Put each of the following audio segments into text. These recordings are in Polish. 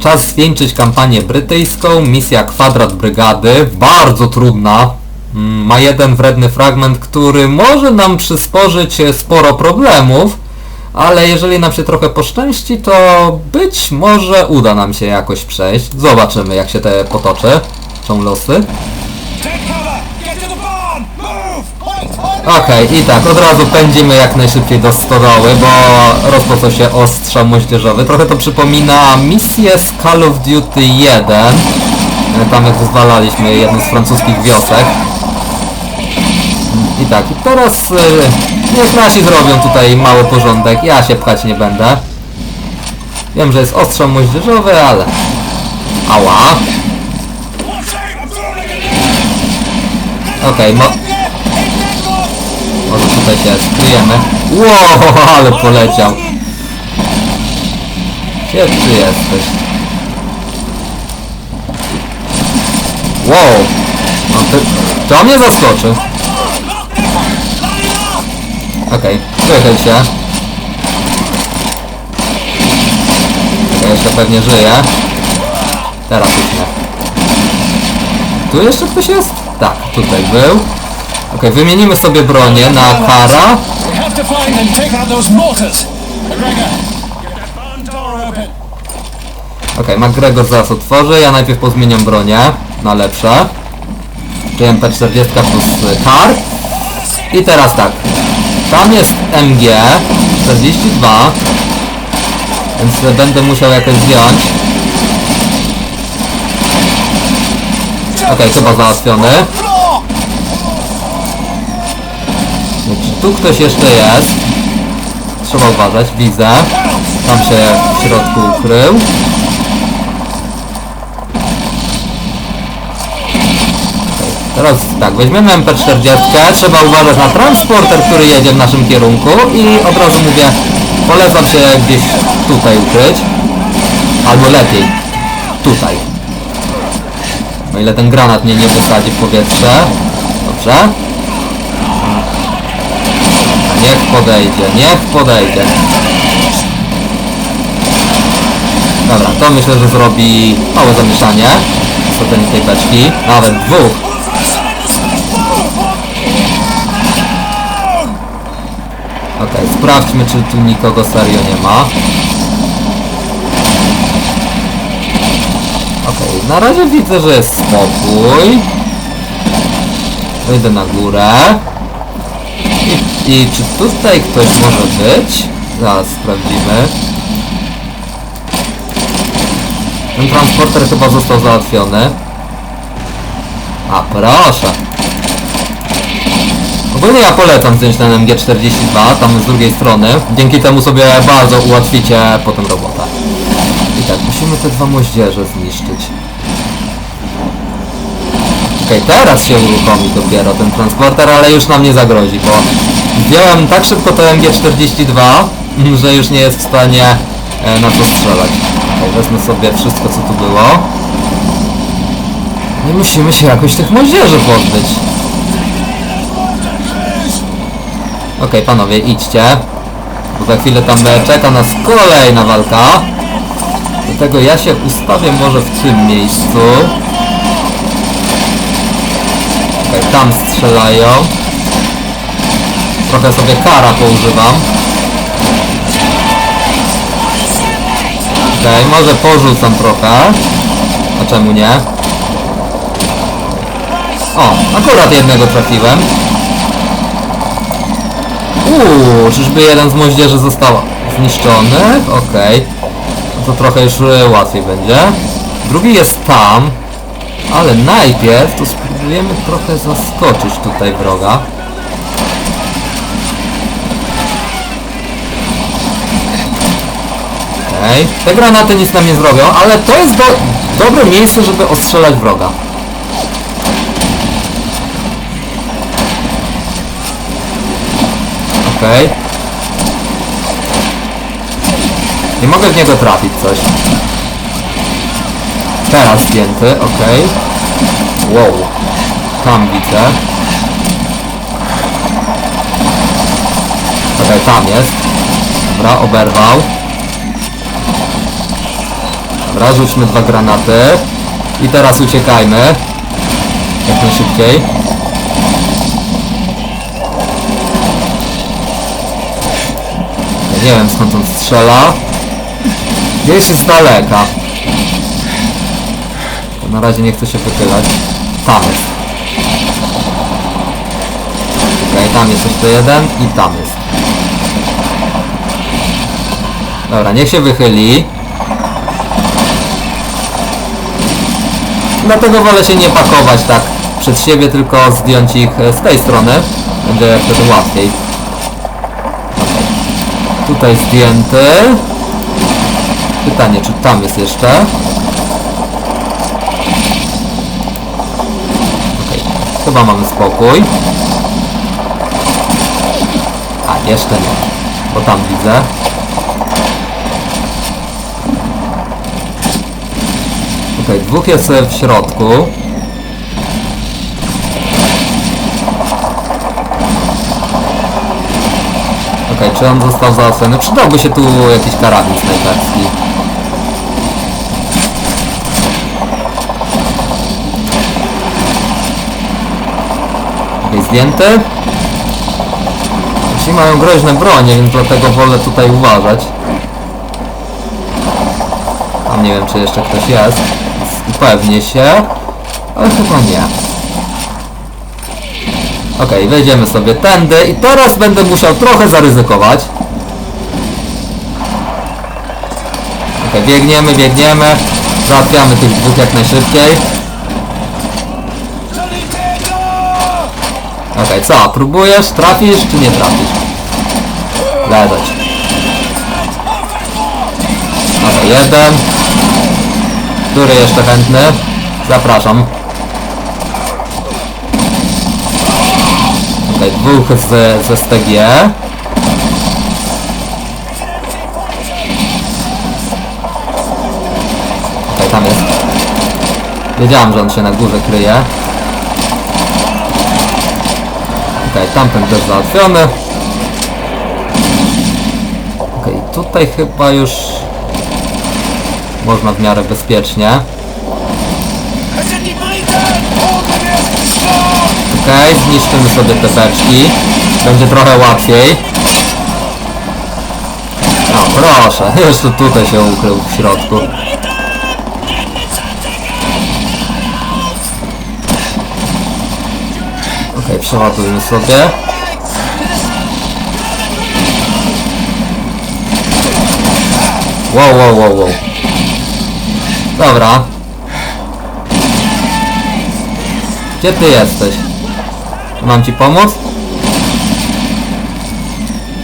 Czas zwieńczyć kampanię brytyjską, misja kwadrat brygady, bardzo trudna. Mm, Ma jeden wredny fragment, który może nam przysporzyć e, sporo problemów, ale jeżeli nam się trochę poszczęści, to być może uda nam się jakoś przejść. Zobaczymy jak się te potoczy. Są losy. Take cover! Get to the barn! Move! Okej, i tak, od razu pędzimy jak najszybciej do stodoły, bo rozpoczął się ostrzał moździerzowy. Trochę to przypomina misję z Call of Duty 1. E, Tam jak wyzwalaliśmy jedną z francuskich wiosek. I tak, i teraz y, niech nasi zrobią tutaj mały porządek. Ja się pchać nie będę. Wiem, że jest ostrzał moździerzowy, ale... Ała. Okej, mo... Może tutaj się skryjemy. Wow, ale poleciał. Gdzie ty jesteś? Wow. No ty... To mnie zaskoczył. Okej, wychyl się. Ja jeszcze pewnie żyje. Teraz już nie. Tu jeszcze ktoś jest? Tak, tutaj był. Okej, wymienimy sobie bronię na those mortars! McGregor, zaraz otworzy, ja najpierw pozmieniam bronię na lepsze. Czyli MP40 plus kar. I teraz tak. Tam jest MG 42. Więc będę musiał jakoś zdjąć. Okej, chyba załatwiony. Tu ktoś jeszcze jest? Trzeba uważać, widzę. Tam się w środku ukrył. Teraz tak, weźmiemy MP40, trzeba uważać na transporter, który jedzie w naszym kierunku i od razu mówię, polecam się gdzieś tutaj ukryć. Albo lepiej, tutaj. O ile ten granat mnie nie wysadzi w powietrze. Dobrze. Niech podejdzie, niech podejdzie. Dobra, to myślę, że zrobi małe zamieszanie. Wsadzenie tej beczki. Nawet dwóch. Okej, sprawdźmy, czy tu nikogo serio nie ma. Okej, na razie widzę, że jest spokój. Wejdę na górę. I, czy tutaj ktoś może być? Zaraz sprawdzimy. Ten transporter chyba został załatwiony. A proszę. Ogólnie ja polecam wziąć ten MG42, tam z drugiej strony. Dzięki temu sobie bardzo ułatwicie potem robotę. I tak, musimy te dwa moździerze zniszczyć. Okej, teraz się uruchomi dopiero ten transporter, ale już nam nie zagrozi, bo zdjąłem tak szybko to MG42, że już nie jest w stanie e, na to strzelać. Okej, wezmę sobie wszystko co tu było. Nie musimy się jakoś tych moździerzy pozbyć. Okej, panowie, idźcie. Bo za chwilę tam czeka nas kolejna walka. Dlatego ja się ustawię może w tym miejscu. Tam strzelają. Trochę sobie kara poużywam. Okej, może porzucam trochę. A czemu nie? O, akurat jednego trafiłem. Uuu, czyżby jeden z moździerzy został zniszczony? Okej. No to trochę już e, łatwiej będzie. Drugi jest tam. Ale najpierw to spróbujemy trochę zaskoczyć tutaj wroga. Okej. Te granaty nic nam nie zrobią, ale to jest do, dobre miejsce, żeby ostrzelać wroga. Okej. Nie mogę w niego trafić coś. Teraz zdjęty, okej. Wow. Tam widzę. Okej, tam jest. Dobra, oberwał. Dobra, rzućmy dwa granaty. I teraz uciekajmy. Jak najszybciej. Nie wiem skąd on strzela. Gdzieś z daleka. Na razie nie chcę się wychylać. Tam jest. Okej, tam jest jeszcze jeden i tam jest. Dobra, niech się wychyli. Dlatego wolę się nie pakować tak przed siebie, tylko zdjąć ich e, z tej strony. Będzie wtedy łatwiej. Tutaj zdjęty. Pytanie, czy tam jest jeszcze? Chyba mamy spokój. A, jeszcze nie, bo tam widzę. Okej, dwóch jest w środku. Okej, czy on został załatwiony? Przydałby się tu jakiś karabin snajperski. Okej, zdjęty. Ci mają groźne bronie, więc dlatego wolę tutaj uważać. Tam nie wiem, czy jeszcze ktoś jest. Upewnię się. Ale chyba nie. Okej, wejdziemy sobie tędy i teraz będę musiał trochę zaryzykować. Okej, biegniemy, biegniemy. Załatwiamy tych dwóch jak najszybciej. Okej, co? Próbujesz? Trafisz czy nie trafisz? Leżeć. Okej, jeden. Który jeszcze chętny? Zapraszam. Okej, dwóch z, z STG. Okej, tam jest. Wiedziałem, że on się na górze kryje. Okej, tamten też załatwiony. Okej, tutaj chyba już można w miarę bezpiecznie. Okej, zniszczymy sobie te beczki. Będzie trochę łatwiej. O, proszę, jeszcze tutaj się ukrył w środku. Okej, przeładujmy sobie. Wow, wow, wow, wow. Dobra. Gdzie ty jesteś? Mam ci pomóc?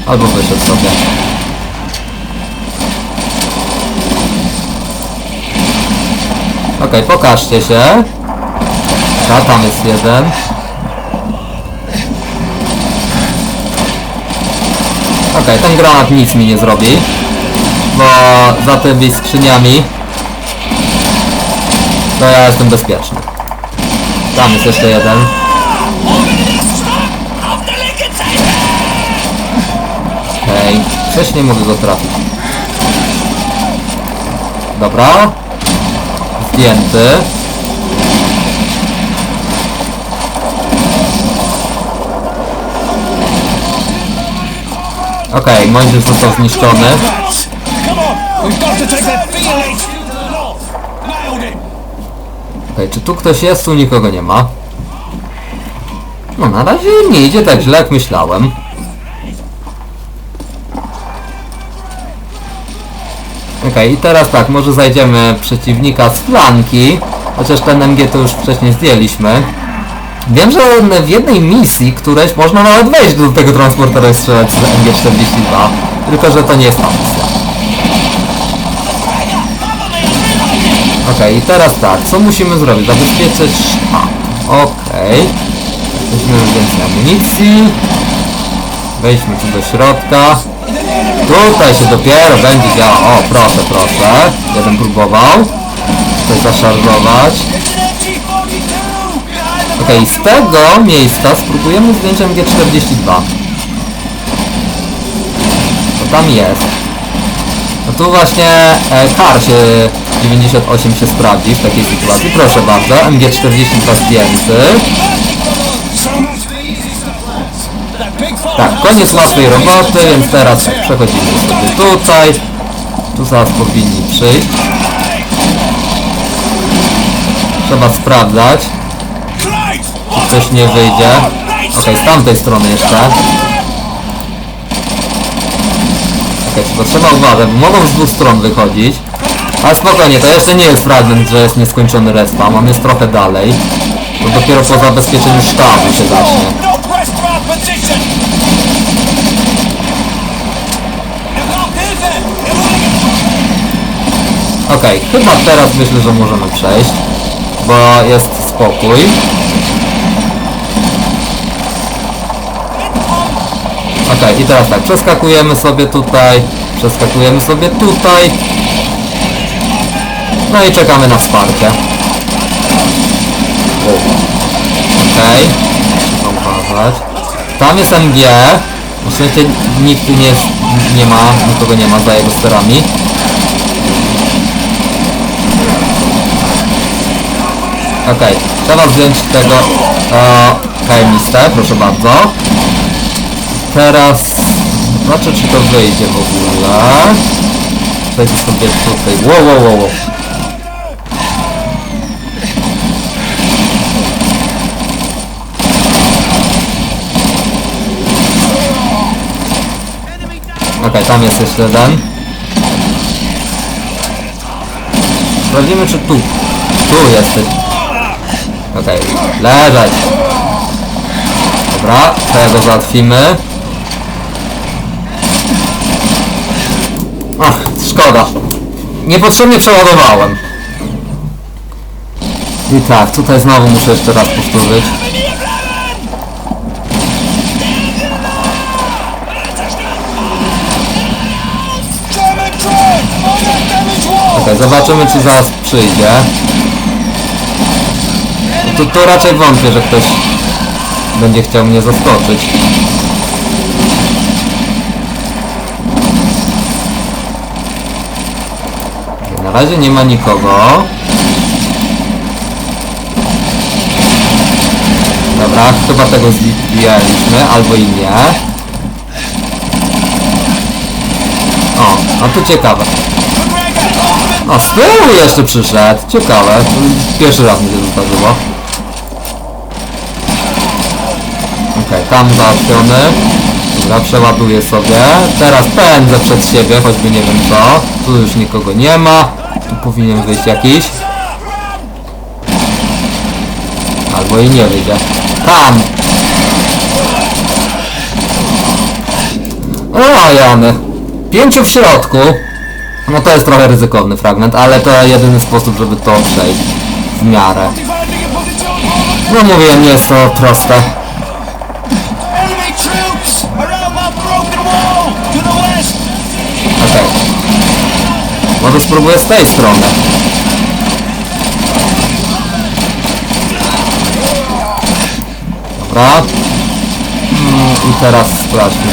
Albo wyszedł sobie. Okej, pokażcie się. A tam jest jeden. Okej, ten granat nic mi nie zrobi. Bo za tymi skrzyniami to ja jestem bezpieczny. Tam jest jeszcze jeden. Okej, wcześniej mogę go trafić. Dobra. Zdjęty. Okej, Mojżesz został zniszczony. Okej, czy tu ktoś jest? Tu nikogo nie ma. No na razie nie idzie tak źle jak myślałem. Okej, i teraz tak, może zajdziemy przeciwnika z flanki, chociaż ten MG to już wcześniej zdjęliśmy. Wiem, że w jednej misji któreś można nawet wejść do tego transportera i strzelać z MG-42, tylko że to nie jest ta misja. Okej, i teraz tak, co musimy zrobić? Zabezpieczyć sztab. Okej. Weźmy więcej amunicji. Wejdźmy tu do środka. Tutaj się dopiero będzie działo. O, proszę, proszę. Jeden próbował. Coś zaszarżować. Okej, z tego miejsca spróbujemy zdjąć MG42. To tam jest. tu właśnie e, Kar się 98 się sprawdzi w takiej sytuacji. Proszę bardzo, MG40 dwa zdjęty. Tak, koniec łatwej roboty, więc teraz przechodzimy sobie tutaj. Tu zaraz powinni przyjść. Trzeba sprawdzać, coś nie wyjdzie. Okej, z tamtej strony jeszcze. Okej, tylko trzeba uważać, bo mogą z dwóch stron wychodzić. Ale spokojnie, to jeszcze nie jest fragment, że jest nieskończony respawn, on jest trochę dalej. To dopiero po zabezpieczeniu sztabu się zacznie. Okej, chyba teraz myślę, że możemy przejść, bo jest spokój. Okej, i teraz tak, przeskakujemy sobie tutaj, przeskakujemy sobie tutaj. No i czekamy na wsparcie. Okej, trzeba uważać. Tam jest MG, sensie nikt nie, jest, nie ma, nikogo nie ma za jego sterami. Okej, trzeba zdjąć tego e, proszę bardzo. Teraz zobaczę czy to wyjdzie w ogóle. Przejdę sobie tutaj. Wow, wow, wow, wow. Okej, tam jest jeszcze jeden. Sprawdzimy czy tu. Tu jesteś. Okej, leżeć. Dobra, tego załatwimy. Ach, szkoda. Niepotrzebnie przeładowałem. I tak, tutaj znowu muszę jeszcze raz powtórzyć. Okej, zobaczymy czy zaraz przyjdzie. Tu, tu raczej wątpię, że ktoś będzie chciał mnie zaskoczyć. Razie nie ma nikogo. Dobra, chyba tego zdjęliśmy, albo i nie. O, a tu ciekawe. A z tyłu jeszcze przyszedł. Ciekawe. Pierwszy raz mi się to zdarzyło. Okej, tam załatwiony. Dobra, przeładuję sobie. Teraz pędzę przed siebie, choćby nie wiem co. Tu już nikogo nie ma. Tu powinien wyjść jakiś. Albo i nie wyjdzie. Tam! O, Jany. Pięciu w środku. No to jest trochę ryzykowny fragment, ale to jedyny sposób, żeby to przejść w miarę. No mówię, nie jest to proste. Może spróbuję z tej strony. Dobra. Mm, I teraz sprawdźmy.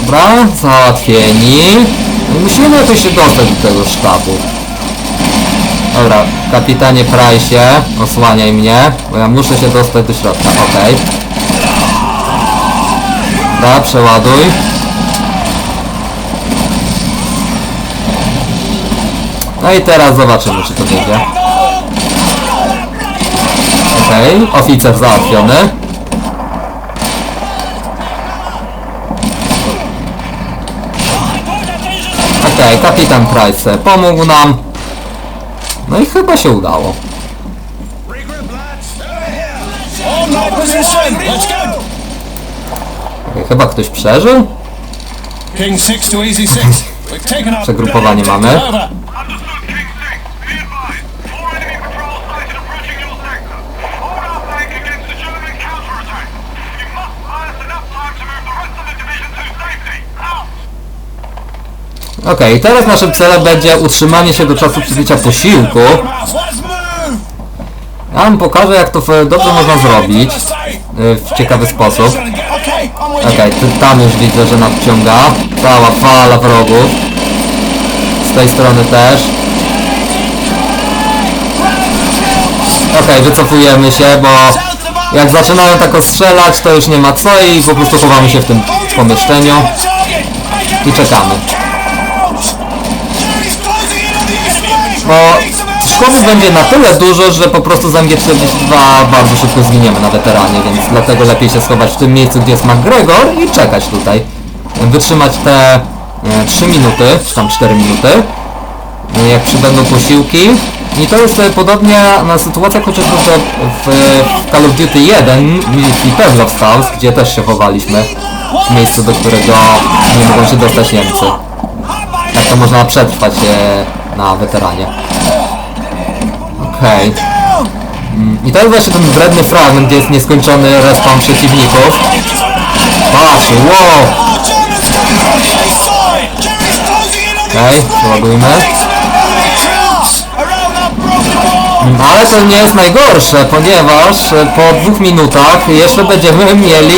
Dobra, załatwieni. No Musimy jakoś się dostać do tego sztabu. Dobra, kapitanie Price, osłaniaj mnie, bo ja muszę się dostać do środka, okej. Dobra, przeładuj. No i teraz zobaczymy, czy to wyjdzie. Okej, oficer załatwiony. Okej, kapitan Price pomógł nam. No i chyba się udało. On my position! Let's go! Chyba ktoś przeżył? King 6 to Easy 6. We've taken up... Przegrupowanie mamy. Over. Understood, King 6. Be advised. Four enemy patrol sighted approaching your sector. Hold our flank against the German counterattack. You must buy us enough time to move the rest of the division to safety. Out! Okej, teraz naszym celem będzie utrzymanie się do czasu przybycia posiłku. Let's move! Ja wam pokażę jak to dobrze można zrobić. Y, w ciekawy sposób. Okay, Okej, tu- tam już widzę, że nadciąga. Cała fala wrogów. Z tej strony też. Okej, wycofujemy się, bo jak zaczynają tak ostrzelać, to już nie ma co i po prostu chowamy się w tym pomieszczeniu i czekamy. Bo szkody będzie na tyle dużo, że po prostu z MG42 bardzo szybko zginiemy na weteranie, więc dlatego lepiej się schować w tym miejscu, gdzie jest McGregor i czekać tutaj. Wytrzymać te e, 3 minuty, czy tam 4 minuty, e, jak przybędą posiłki. I to jest e, podobnie na sytuację chociażby w, w Call of Duty 1 i Pavlov House, gdzie też się chowaliśmy w miejscu, do którego nie mogą się dostać Niemcy. Tak to można przetrwać e, na weteranie. Okej. Mm, I to jest właśnie ten wredny fragment, gdzie jest nieskończony respawn przeciwników. Patrz, wow! Okej, przeładujmy. Mm, Ale to nie jest najgorsze, ponieważ e, po dwóch minutach jeszcze będziemy mieli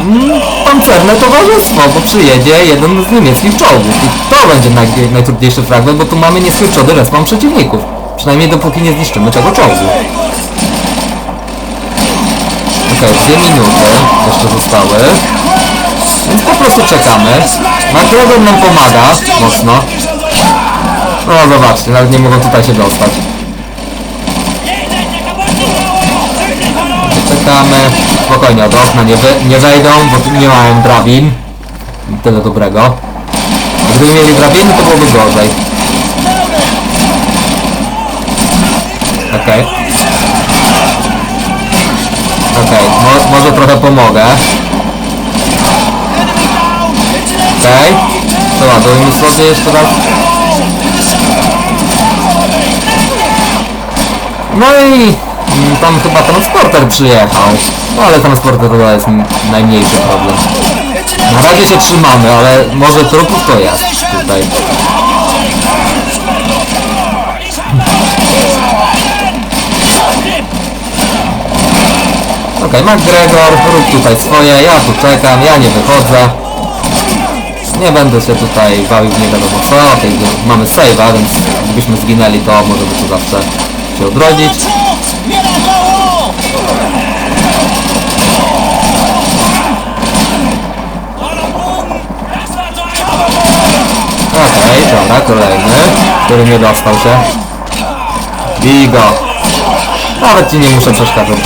mm, pancerne towarzystwo, bo przyjedzie jeden z niemieckich czołgów. I to będzie naj, najtrudniejszy fragment, bo tu mamy nieskończony respawn przeciwników. Przynajmniej dopóki nie zniszczymy tego czołgu. Okej, dwie minuty jeszcze zostały. Więc po prostu czekamy. McGregor nam pomaga mocno. No zobaczcie, nawet nie mogą tutaj się dostać. Czekamy. Spokojnie, od okna nie, wy, nie wejdą, bo tu nie mają drabin. Tyle dobrego. Gdyby mieli drabiny, to byłoby gorzej. Okej. Okej, mo może trochę pomogę. Okej. Przeładujmy sobie jeszcze raz. No i tam chyba transporter przyjechał. No ale transporter to jest najmniejszy problem. Na razie się trzymamy, ale może trupów to jest tutaj. Okej, McGregor, rób tutaj swoje, ja tu czekam, ja nie wychodzę. Nie będę się tutaj bawił nie wiadomo co, okej, okay, mamy save'a, więc gdybyśmy zginęli, to możemy tu zawsze się odrodzić. Okej, dobra, kolejny, który nie dostał się. Bij go. Nawet ci nie muszę przeszkadzać.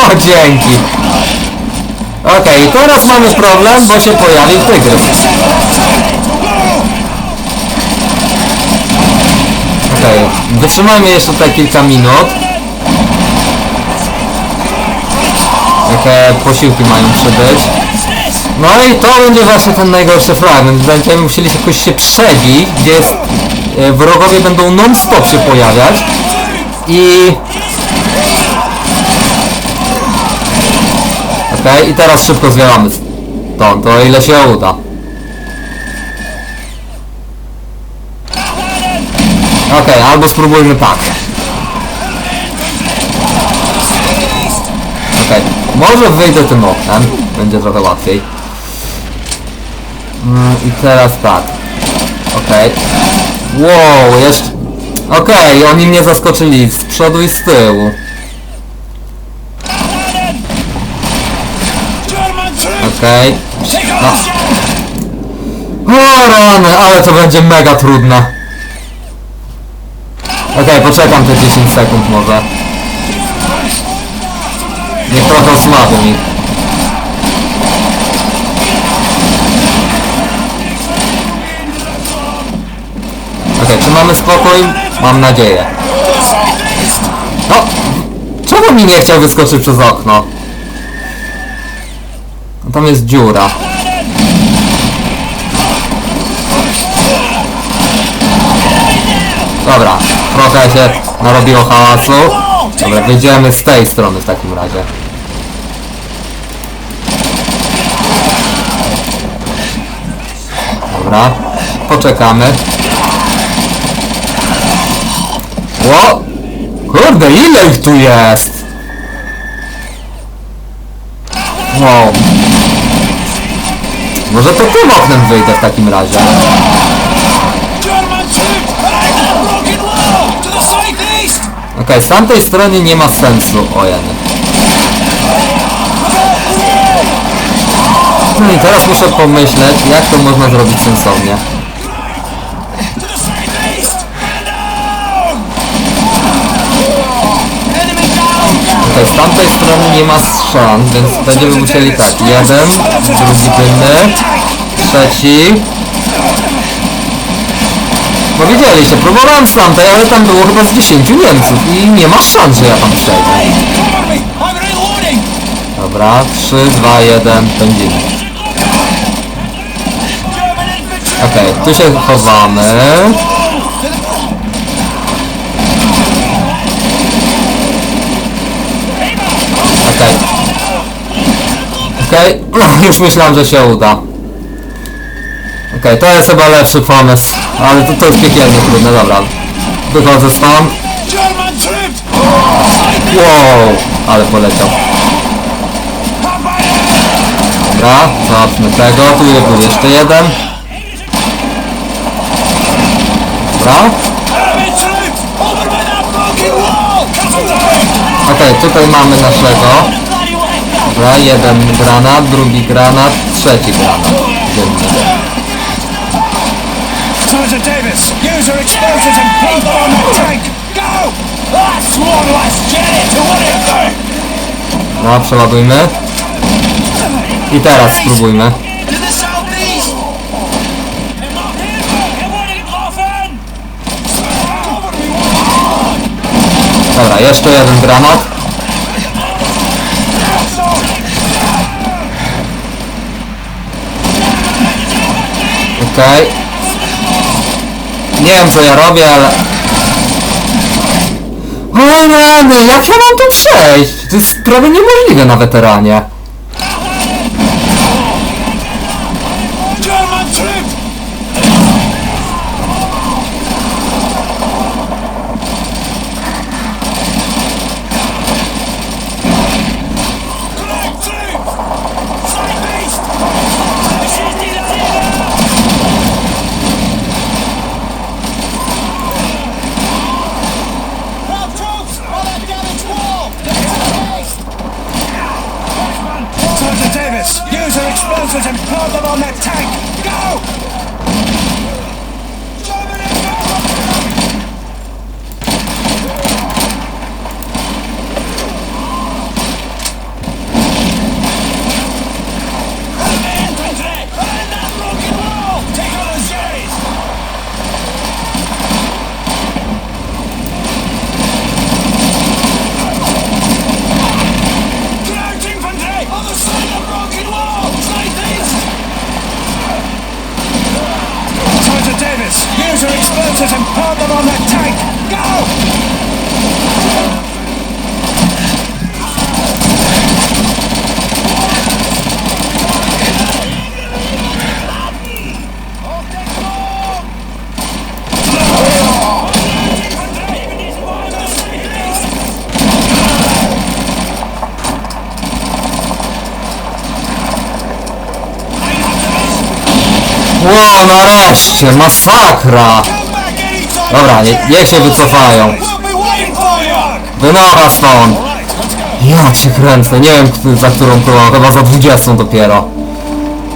O, dzięki. Okej, teraz mamy problem, bo się pojawił tygrys. Okej, wytrzymajmy jeszcze tutaj kilka minut. Jakie posiłki mają przybyć. No i to będzie właśnie ten najgorszy fragment. Będziemy musieli jakoś się przebić, gdzie jest, wrogowie będą non-stop się pojawiać. I i teraz szybko zwiałamy stąd, o ile się uda. Okej, albo spróbujmy tak. Okej, może wyjdę tym oknem, będzie trochę łatwiej. Mm, I teraz tak. Okej. Wow, jeszcze... Okej, oni mnie zaskoczyli z przodu i z tyłu. Okej. No. O rany, ale to będzie mega trudne. Okej, poczekam te 10 sekund może. Niech trochę osłabią ich. Okej, czy mamy spokój? Mam nadzieję. No! Czemu mi nie chciał wyskoczyć przez okno? No tam jest dziura. Dobra, trochę się narobiło hałasu. Dobra, wyjdziemy z tej strony w takim razie. No, Dobra, poczekamy. Okej, O! Kurde, ile ich tu jest? Wow. Może to tym oknem wyjdę w takim razie. Okej, z tamtej strony nie ma sensu. O. No i teraz muszę pomyśleć, jak to można zrobić sensownie. Okej, z tamtej strony nie ma szans, więc będziemy musieli tak, jeden, drugi tylny, trzeci. Widzieliście, próbowałem z tamtej, ale tam było chyba z 10 Niemców i nie ma szans, że ja tam przejdę. Dobra, 3, 2, 1, pędzimy. Okej, tu się chowamy. Okej, no, już myślałem, że się uda. Okej, to jest chyba lepszy pomysł, ale to, to jest piekielnie trudne, dobra. Wychodzę stąd. Wow, ale poleciał. Dobra, załatwmy tego, tu był jeszcze jeden. Dobra. Okej, tutaj mamy naszego. Dobra, jeden granat, drugi granat, trzeci granat. Dziennie. Sergeant Davis, use your explosives and plant them on that tank! Go! That's one less Jenny to worry about! No, przeładujmy. I teraz spróbujmy. Dobra, jeszcze jeden granat. Okej. Nie wiem co ja robię, ale... O rany, jak ja mam tu przejść? To jest prawie niemożliwe na weteranie. Explosives and plant them on that tank! Go! Nareszcie, masakra! Dobra, nie, niech się wycofają. Wynocha stąd! Ja cię kręcę, nie wiem za którą próbą, chyba za 20 dopiero.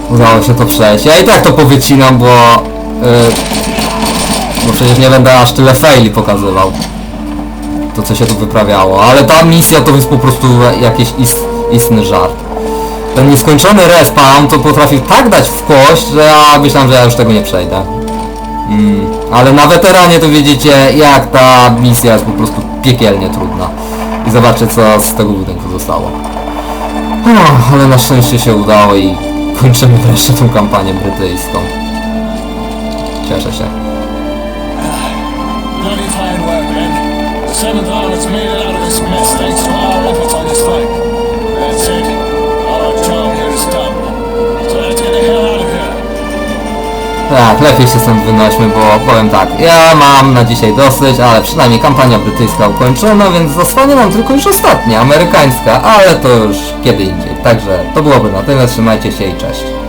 Udało się to przejść. Ja i tak to powycinam, bo... Yy, bo przecież nie będę aż tyle faili pokazywał. To co się tu wyprawiało. Ale ta misja to jest po prostu jakiś ist, istny żart. Ten nieskończony respawn to potrafił tak dać w kość, że ja myślałem, że ja już tego nie przejdę. Mm, ale na weteranie to widzicie jak ta misja jest po prostu piekielnie trudna. I zobaczcie co z tego budynku zostało. O, ale na szczęście się udało i kończymy wreszcie tą kampanię brytyjską. Cieszę się. Tak, lepiej się stąd wynośmy, bo powiem tak, ja mam na dzisiaj dosyć, ale przynajmniej kampania brytyjska ukończona, więc zostanie nam tylko już ostatnia, amerykańska, ale to już kiedy indziej. Także to byłoby na tyle, trzymajcie się i cześć.